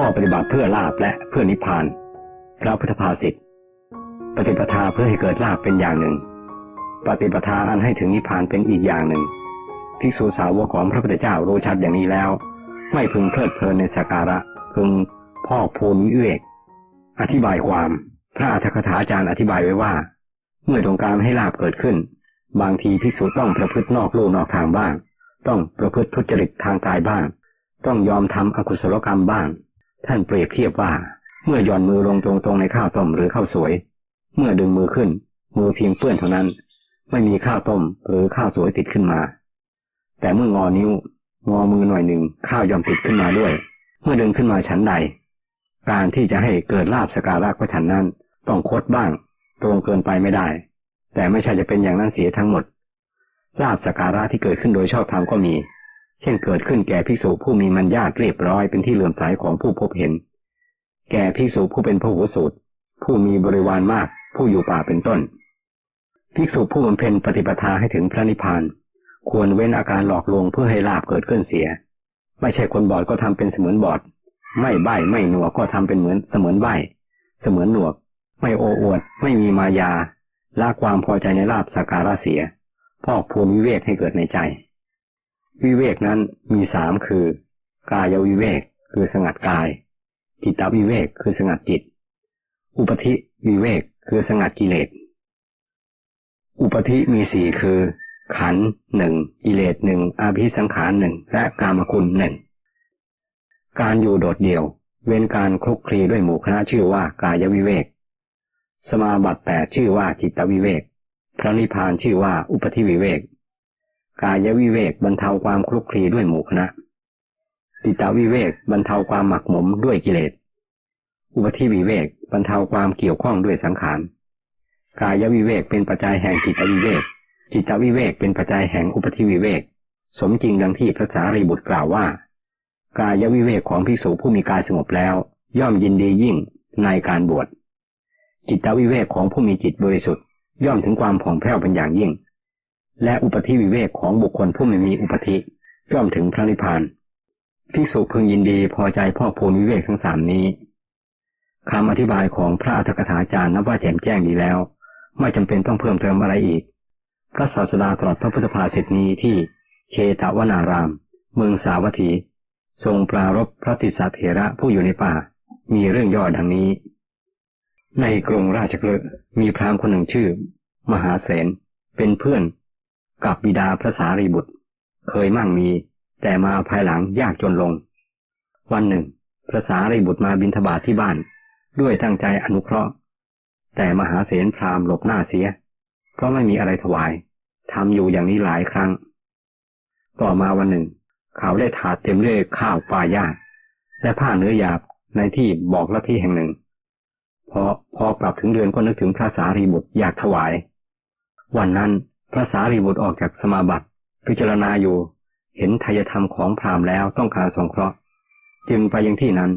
ข้อปฏิบัติเพื่อลาบและเพื่อนิพพาน พระพุทธภาษิตปฏิปทาเพื่อให้เกิดลาบเป็นอย่างหนึ่ง ปฏิปทาอันให้ถึงนิพพานเป็นอีกอย่างหนึ่งภิกษุสาวกของพระพุทธเจ้ารู้ชัดอย่างนี้แล้ว ไม่พึงเพลิดเพลินในสักการะ พึงพอกพูนวิเวก อธิบายความ พระอัฏฐกถาจารย์อธิบายไว้ว่า เมื่อต้องการให้ลาบเกิดขึ้น บางทีภิกษุต้องประพฤตินอกลู่นอกทางบ้าง ต้องประพฤติทุจริตทางกายบ้าง ต้องยอมทำอกุศลกรรมบ้าง ท่านเปรียบเทียบว่า เมื่อย่อนมือลงตรงๆในข้าวต้มหรือข้าวสวย เมื่อดึงมือขึ้น มือเพียงเปื้อนเท่านั้น ไม่มีข้าวต้มหรือข้าวสวยติดขึ้นมา แต่เมื่องอนิ้ว งอมือหน่อยหนึ่งข้าวยอมติดขึ้นมาด้วย เมื่อดึงขึ้นมาชั้นใด การที่จะให้เกิดลาบสการะก็ฉันนั้น ต้องคดบ้าง ตรงเกินไปไม่ได้ แต่ไม่ใช่จะเป็นอย่างนั้นเสียทั้งหมดลาบสการะที่เกิดขึ้นโดยชอบธรรมก็มี ช่นเกิดขึ้นแก่ภิกษุผู้มีมัญญาตเรียบร้อยเป็นที่เลื่อมใสของผู้พบเห็น แก่ภิกษุผู้เป็นพระหูสูตร ผู้มีบริวารมาก ผู้อยู่ป่าเป็นต้น ภิกษุผู้บำเพ็ญปฏิปทาให้ถึงพระนิพพาน ควรเว้นอาการหลอกลวงเพื่อให้ลาบเกิดขึ้นเสีย ไม่ใช่คนบอดก็ทำเป็นเสมือนบอด ไม่ใบ้ไม่หนวกก็ทำเป็นเหมือนเสมือนใบ้ เสมือนหนวก ไม่โอ้อวด ไม่มีมายาละความพอใจในลาบสักการะเสีย พอกพูนวิเวกให้เกิดในใจ วิเวกนั้นมีสามคือ กายวิเวกคือสงัดกาย จิตวิเวกคือสงัดจิต อุปธิวิเวกคือสงัดกิเลส อุปธิมีสี่คือ ขันธ์หนึ่งกิเลสหนึ่งอาภิสังขารหนึ่งและกามคุณหนึ่งการอยู่โดดเดี่ยว เว้นการคลุกคลีด้วยหมู่คณะชื่อว่ากายวิเวก สมาบัติแปดชื่อว่าจิตวิเวกพระนิพพานชื่อว่าอุปธิวิเวก กายวิเวกบรรเทาความคลุกคลีด้วยหมู่คณะจิตาวิเวกบรรเทาความหมักหมมด้วยกิเลส อุปธิวิเวกบรรเทาความเกี่ยวข้องด้วยสังขาร กายวิเวกเป็นปัจจัยแห่งจิตวิเวก จิตวิเวกเป็นปัจจัยแห่งอุปธิวิเวก สมจริงดังที่พระสารีบุตรกล่าวว่า กายวิเวกของภิกษุผู้มีกายสงบแล้ว ย่อมยินดียิ่งในการบวช จิตวิเวกของผู้มีจิตบริสุทธิ์ ย่อมถึงความผ่องแผ้วเป็นอย่างยิ่ง และอุปธิวิเวกของบุคคลผู้ไม่มีอุปธิย่อมถึงพระนิพพานภิกษุพึงยินดีพอใจพ่อพูนวิเวกทั้งสามนี้คำอธิบายของพระอัฏฐกถาจารย์นับว่าแจ่มแจ้งดีแล้ว ไม่จำเป็นต้องเพิ่มเติมอะไรอีก พระศาสดาตรัสพระพุทธภาษิตนี้ที่เชตวนาราม เมืองสาวัตถี ทรงปรารบพระติสสะเถระผู้อยู่ในป่า มีเรื่องย่อดังนี้ ในกรุงราชกฤห์มีพราหมณ์คนหนึ่งชื่อ มหาเสนเป็นเพื่อน กับบิดาพระสารีบุตร เคยมั่งมี แต่มาภายหลังยากจนลง วันหนึ่ง พระสารีบุตรมาบิณฑบาตทที่บ้าน ด้วยตั้งใจอนุเคราะห์ แต่มหาเสนพราหมณ์หลบหน้าเสีย เพราะไม่มีอะไรถวายทำอยู่อย่างนี้หลายครั้ง ต่อมาวันหนึ่ง เขาได้ถาดเต็มด้วยข้าวปลายาและผ้าเนื้อหยาบในที่บอกละที่แห่งหนึ่ง พอพอกลับถึงเดือนก็นึกถึงพระสารีบุตรอยากถวาย วันนั้น พระสารีบุตรออกจากสมาบัติ พิจารณาอยู่ เห็นทายธรรมของพราหมณ์แล้วต้องการสงเคราะห์ จึงไปยังที่นั้น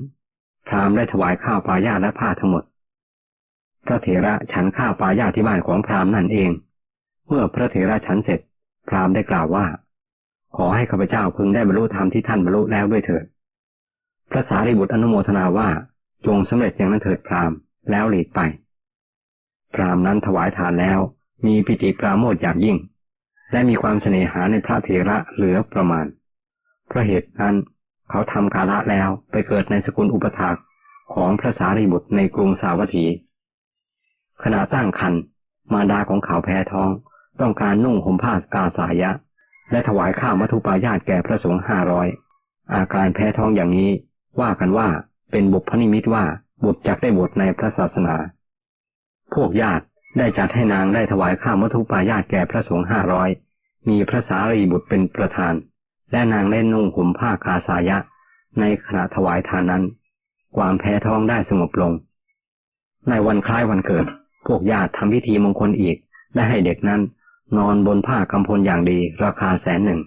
พราหมณ์ได้ถวายข้าวปลายาและผ้าทั้งหมด พระเถระฉันข้าวปลายาที่บ้านของพราหมณ์นั่นเอง เมื่อพระเถระฉันเสร็จ พราหมณ์ได้กล่าวว่า ขอให้ข้าพเจ้าพึงได้บรรลุธรรมที่ท่านบรรลุแล้วด้วยเถิด พระสารีบุตรอนุโมทนาว่าจงสำเร็จอย่างนั้นเถิดพราหมณ์แล้วหลีกไป พราหมณ์นั้นถวายทานแล้ว มีปิติปราโมทย์อย่างยิ่ง และมีความเสน่หาในพระเถระเหลือประมาณ เพราะเหตุนั้นเขาทำกาละแล้วไปเกิดในสกุลอุปถากของพระสารีบุตรในกรุงสาวัตถี ขณะตั้งครรภ์มารดาของเขาแพ้ท้อง ต้องการนุ่งห่มผ้ากาสายะ และถวายข้าวมัทุปายาตแก่พระสงฆ์ห้าร้อยอาการแพ้ท้องอย่างนี้ว่ากันว่าเป็นบุพนิมิตว่าบุตรจักได้บวชในพระศาสนา พวกญาติ ได้จัดให้นางได้ถวายข้าวมัทุปายาตแก่พระสงฆ์ห้าร้อยมีพระสารีบุตรเป็นประธาน และนางเล่นนุ่งห่มผ้ากาสายะ ในขณะถวายทานนั้น ความแพ้ท้องได้สงบลง ในวันคล้ายวันเกิด พวกญาติทำพิธีมงคลอีก ได้ให้เด็กนั้น นอนบนผ้ากำพลอย่างดีราคาแสนหนึ่ง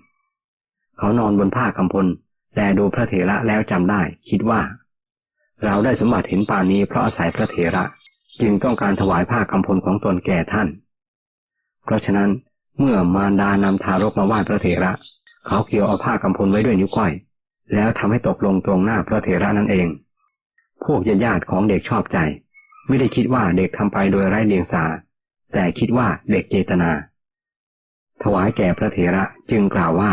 เขานอนบนผ้ากำพลแต่ดูพระเถระแล้วจำได้ คิดว่า เราได้สมบัติเห็นป่านนี้เพราะอาศัยพระเถระ จึงต้องการถวายผ้ากำพลของตนแก่ท่าน เพราะฉะนั้นเมื่อมารดานำทารกมาไหว้พระเถระ เขาเกี่ยวเอาผ้ากำพลไว้ด้วยนิ้วก้อย แล้วทำให้ตกลงตรงหน้าพระเถระนั่นเอง พวกญาติญาติของเด็กชอบใจ ไม่ได้คิดว่าเด็กทำไปโดยไร้เดียงสา แต่คิดว่าเด็กเจตนา ถวายแก่พระเถระจึงกล่าวว่า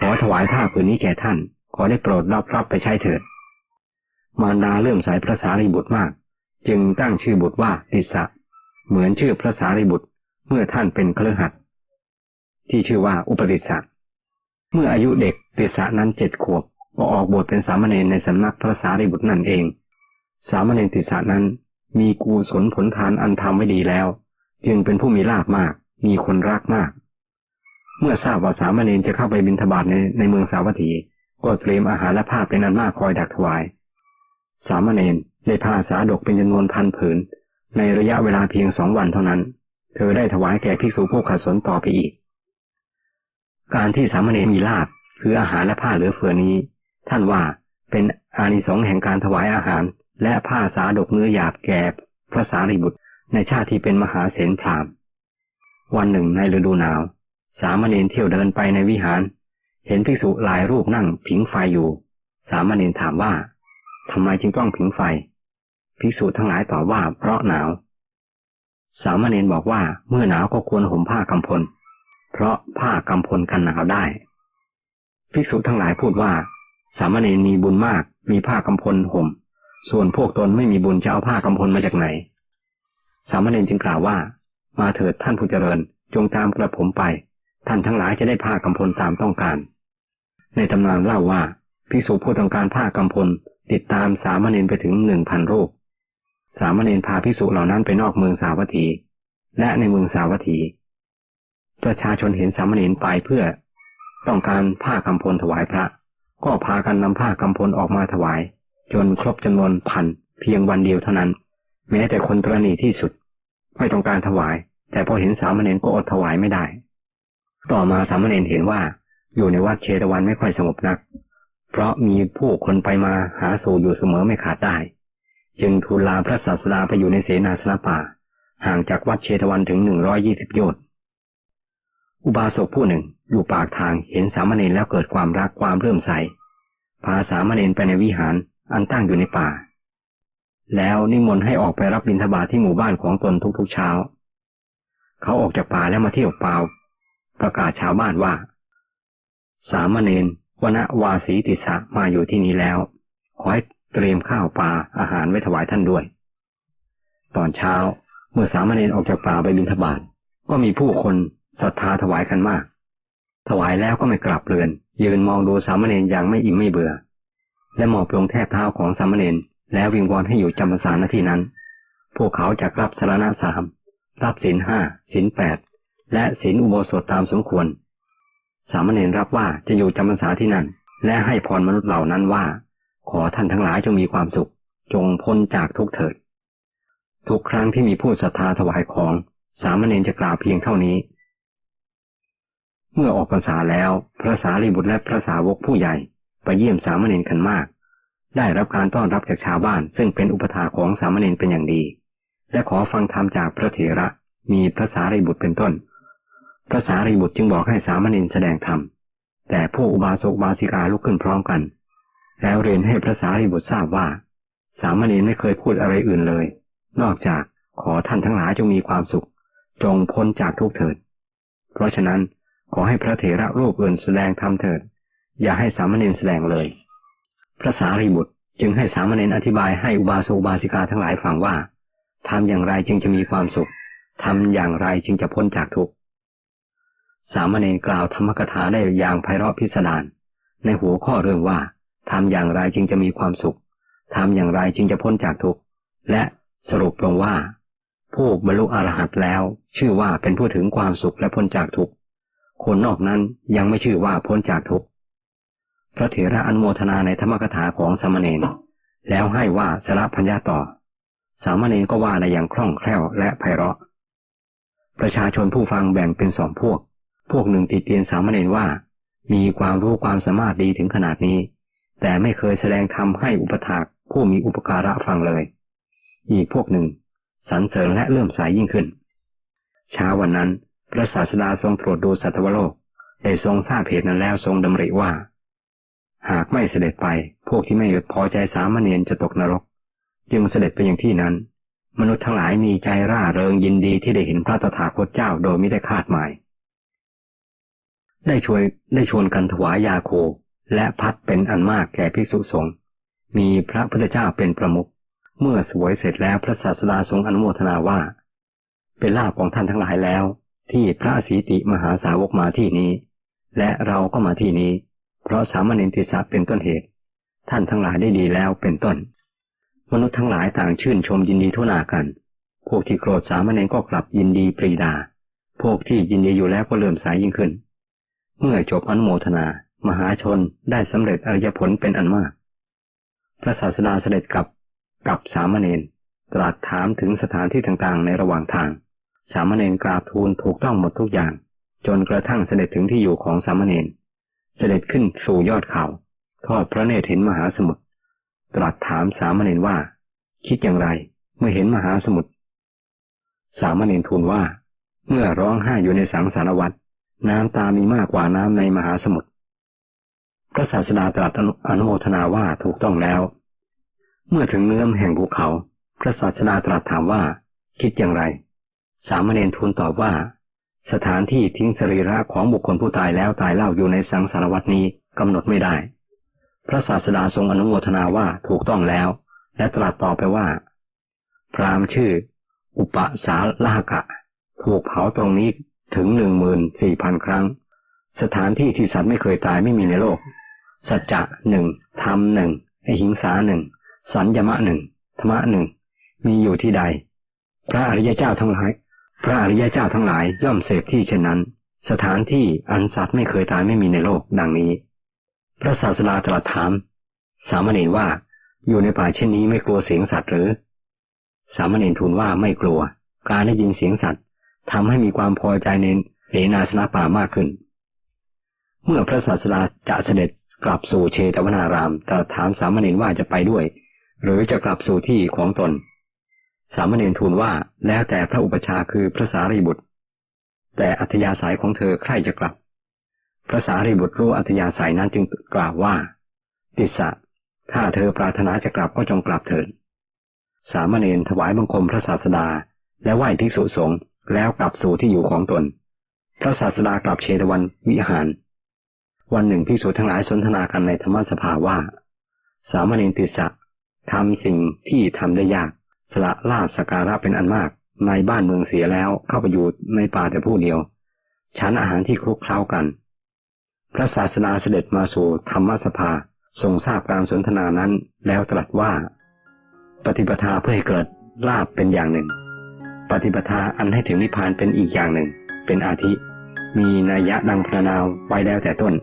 ขอถวายผ้าผืนนี้แก่ท่าน ขอได้โปรดรับรับไปใช้เถิด มารดาเลื่อมใสพระสารีบุตรมาก จึงตั้งชื่อบุตรว่าติสะเหมือนชื่อพระสารีบุตรเมื่อท่านเป็นเครือขัดที่ชื่อว่าอุปติสะเมื่ออายุเด็กติสะนั้นเจ็ดขวบก็ออกบวชเป็นสามเณรในสำนักพระสารีบุตรนั่นเอง สามเณรติสะนั้น มีกูศลผลทานอันทำไว้ดีแล้ว จึงเป็นผู้มีลาภมาก มีคนรักมาก เมื่อทราบว่าสามเณรจะเข้าไปบิณฑบาตในในเมืองสาวัตถี ก็เตรียมอาหารและผ้าเป็นอันมากคอยดักถวาย สามเณร ได้ผ้าสาดกเป็นจำนวนพันผืน ในระยะเวลาเพียงสองวันเท่านั้น เธอได้ถวายแก่ภิกษุผู้ขัดสนต่อไปอีก การที่สามเณรมีลาภคืออาหารและผ้าเหลือเฟือนี้ ท่านว่าเป็นอานิสงส์แห่งการถวายอาหาร และผ้าสาดกเนื้อหยาบแก่พระสารีบุตรในชาติที่เป็นมหาเสนพรามวันหนึ่งในฤดูหนาว สามเณรเที่ยวเดินไปในวิหาร เห็นภิกษุหลายรูปนั่งผิงไฟอยู่ สามเณรถามว่าทำไมจึงต้องผิงไฟ ภิกษุทั้งหลายตอบว่าเพราะหนาว สามเณรบอกว่าเมื่อหนาวก็ควรห่มผ้ากำพล เพราะผ้ากำพลกันหนาวได้ ภิกษุทั้งหลายพูดว่า สามเณรมีบุญมากมีผ้ากำพลห่ม ส่วนพวกตนไม่มีบุญจะเอาผ้ากำพลมาจากไหน สามเณรจึงกล่าวว่า มาเถิดท่านผู้เจริญจงตามกระผมไป ท่านทั้งหลายจะได้ผ้ากำพลตามต้องการ ในตำนานเล่าว่าภิกษุผู้ต้องการผ้ากำพลติดตามสามเณรไปถึงหนึ่งพันรูป สามเณรพาภิกษุเหล่านั้นไปนอกเมืองสาวัตถี และในเมืองสาวัตถี ประชาชนเห็นสามเณรไปเพื่อ ต้องการผ้ากำพลถวายพระ ก็พากันนำผ้ากำพลออกมาถวาย จนครบจำนวนพันเพียงวันเดียวเท่านั้น แม้แต่คนตรณีที่สุด ไม่ต้องการถวาย แต่พอเห็นสามเณรก็อดถวายไม่ได้ ต่อมาสามเณรเห็นว่า อยู่ในวัดเชตวันไม่ค่อยสงบนัก เพราะมีผู้คนไปมาหาสู่อยู่เสมอไม่ขาดได้ จึงทูลลาพระศาสดาไปอยู่ในเสนาสนะป่า ห่างจากวัดเชตวันถึงหนึ่งร้อยี่สิบโยชน์อุบาสกผู้หนึ่งอยู่ปากทางเห็นสามเณรแล้วเกิดความรักความเริ่มใส พาสามเณรไปในวิหารอันตั้งอยู่ในป่า แล้วนิมนต์ให้ออกไปรับบิณฑบาตทที่หมู่บ้านของตนทุกๆเช้า เขาออกจากป่าแล้วมาเที่ยวเปล่า ประกาศชาวบ้านว่า สามเณรวนวาสีติสะมาอยู่ที่นี้แล้ว ขอให้ เตรียมข้าวปลาอาหารไว้ถวายท่านด้วย ตอนเช้าเมื่อสามเณรออกจากป่าไปบิณฑบาตก็มีผู้คนศรัทธาถวายกันมาก ถวายแล้วก็ไม่กลับเรือน ยืนมองดูสามเณรอย่างไม่อิ่มไม่เบื่อ และหมอบลงแทบเท้าของสามเณรแล้ววิงวอนให้อยู่จำพรรษาณที่นั้น พวกเขาจะรับสารณะสามรับศีลห้าศีลแปดและศีลอุโบสถตามสมควร สามเณรรับว่าจะอยู่จำพรรษาที่นั่น และให้พรมนุษย์เหล่านั้นว่า ขอท่านทั้งหลายจงมีความสุข จงพ้นจากทุกเถิด ทุกครั้งที่มีผู้ศรัทธาถวายของ สามเณรจะกล่าวเพียงเท่านี้ เมื่อออกพรรษาแล้วพระสารีบุตรและพระสาวกผู้ใหญ่ไปเยี่ยมสามเณรกันมาก ได้รับการต้อนรับจากชาวบ้าน ซึ่งเป็นอุปถาของสามเณรเป็นอย่างดี และขอฟังธรรมจากพระเถระมีพระสารีบุตรเป็นต้น พระสารีบุตรจึงบอกให้สามเณรแสดงธรรมแต่ผู้อุบาสกบาสิกาลุกขึ้นพร้อมกัน แล้วเรียนให้พระสารีบุตรทราบว่า สามเณรไม่เคยพูดอะไรอื่นเลย นอกจากขอท่านทั้งหลายจงมีความสุข จงพ้นจากทุกเถิด เพราะฉะนั้นขอให้พระเถระรูปอื่นแสดงธรรมเถิด อย่าให้สามเณรแสดงเลย พระสารีบุตรจึงให้สามเณรอธิบายให้อุบาสกบาสิกาทั้งหลายฟังว่าทำอย่างไรจึงจะมีความสุขทำอย่างไรจึงจะพ้นจากทุกข์สามเณรกล่าวธรรมกถาได้อย่างไพเราะพิสดารในหัวข้อเรื่องว่า ทำอย่างไรจึงจะมีความสุขทำอย่างไรจึงจะพ้นจากทุกข์ และสรุปลงว่า ผู้บรรลุอรหัตแล้ว ชื่อว่าเป็นผู้ถึงความสุขและพ้นจากทุกข์ คนนอกนั้นยังไม่ชื่อว่าพ้นจากทุกข์ พระเถระอันโมทนาในธรรมกถาของสามเณรแล้วให้ว่าสารพัญญาต่อ สามเณรก็ว่าในอย่างคล่องแคล่วและไพเราะ ประชาชนผู้ฟังแบ่งเป็นสองพวก พวกหนึ่งติเตียนสามเณรว่า มีความรู้ความสามารถดีถึงขนาดนี้ แต่ไม่เคยแสดงธรรมให้อุปถากผู้มีอุปการะฟังเลย อีกพวกหนึ่งสรรเสริญและเลื่อมใสยยิ่งขึ้น เช้าวันนั้น พระศาสดาทรงตรวจดูสัตวโลก ได้ทรงทราบเหตุนั้นแล้วทรงดำริว่า หากไม่เสด็จไปพวกที่ไม่หยุดพอใจสามเณรจะตกนรก จึงเสด็จไปยังที่นั้น มนุษย์ทั้งหลายมีใจร่าเริงยินดีที่ได้เห็นพระตถาคตเจ้าโดยไม่ได้คาดหมาย ได้ชวนได้ชวนกันถวายยาโค และพัดเป็นอันมากแก่ภิกษุสงฆ์มีพระพุทธเจ้าเป็นประมุขเมื่อสวยเสร็จแล้วพระศาสดาทรงอนุโมทนาว่า เป็นลาภของท่านทั้งหลายแล้ว ที่พระสีติมหาสาวกมาที่นี้ และเราก็มาที่นี้ เพราะสามเณรติสาเป็นต้นเหตุ ท่านทั้งหลายได้ดีแล้วเป็นต้น มนุษย์ทั้งหลายต่างชื่นชมยินดีทุนากัน พวกที่โกรธสามเณรก็กลับยินดีปรีดา พวกที่ยินดีอยู่แล้วก็เริ่มสายยิ่งขึ้น เมื่อจบอนุโมทนา มหาชนได้สำเร็จอริยผลเป็นอันมาก พระศาสดาเสด็จกลับกับสามเณรตรัสถามถึงสถานที่ต่างๆ ในระหว่างทาง สามเณรกราบทูลถูกต้องหมดทุกอย่าง จนกระทั่งเสด็จถึงที่อยู่ของสามเณรเสด็จขึ้นสู่ยอดเขาทอดพระเนตรเห็นมหาสมุทรตรัสถามสามเณรว่า คิดอย่างไรเมื่อเห็นมหาสมุทรสามเณรทูลว่า เมื่อร้องไห้อยู่ในสังสารวัฏน้ำตามีมากกว่าน้ำในมหาสมุทร พระศาสดาตรัสอนุโมทนาว่าถูกต้องแล้ว เมื่อถึงเนื้อแห่งภูเขา พระศาสดาตรัสถามว่า คิดอย่างไร สามเณรทูลตอบว่า สถานที่ทิ้งสรีระของบุคคลผู้ตายแล้วตายเล่าอยู่ในสังสารวัตนี้กำหนดไม่ได้ พระศาสดาทรงอนุโมทนาว่าถูกต้องแล้ว และตรัสต่อไปว่า พรามชื่อ อุปสาลากะ ถูกเผาตรงนี้ถึงหนึ่งหมื่นสี่พันครั้ง สถานที่ที่สัตว์ไม่เคยตายไม่มีในโลก สัจจะหนึ่งธรรมหนึ่งอหิงสาหนึ่งสัญญมะหนึ่งธรรมะหนึ่งมีอยู่ที่ใด พระอริยเจ้าทั้งหลาย พระอริยเจ้าทั้งหลายย่อมเสพที่เช่นนั้น สถานที่อันสัตว์ไม่เคยตายไม่มีในโลกดังนี้ พระศาสดาตรัสถาม สามเณรว่าอยู่ในป่าเช่นนี้ไม่กลัวเสียงสัตว์หรือ สามเณรทูลว่าไม่กลัว การได้ยินเสียงสัตว์ทำให้มีความพอใจในเสนาสนะป่ามากขึ้น เมื่อพระศาสดาจะเสด็จ กลับสู่เชตวนารามตรัสถามสามเณรว่าจะไปด้วย หรือจะกลับสู่ที่ของตน สามเณรทูลว่าแล้วแต่พระอุปชาคือพระสารีบุตร แต่อัธยาศัยของเธอใครจะกลับ พระสารีบุตรรู้อัธยาศัยนั้นจึงกล่าวว่า ติสสะถ้าเธอปรารถนาจะกลับก็จงกลับเถิดสามเณรถวายบังคมพระศาสดา และไหว้ภิกษุสงฆ์แล้วกลับสู่ที่อยู่ของตน พระศาสดากลับเชตวันวิหาร วันหนึ่งภิกษุทั้งหลายสนทนากันในธรรมสภาว่า สามเณรติสะทำสิ่งที่ทำได้ยาก สละลาบสการะเป็นอันมาก ในบ้านเมืองเสียแล้วเข้าไปอยู่ในป่าแต่ผู้เดียว ฉันอาหารที่คลุกเคล้ากัน พระศาสดาเสด็จมาสู่ธรรมสภาทรงทราบการสนทนานั้นแล้วตรัสว่า ปฏิปทาเพื่อให้เกิดลาบเป็นอย่างหนึ่ง ปฏิปทาอันให้ถึงนิพพานเป็นอีกอย่างหนึ่ง เป็นอาทิ มีนัยยะดังพรรณนาไว้แล้วแต่ต้น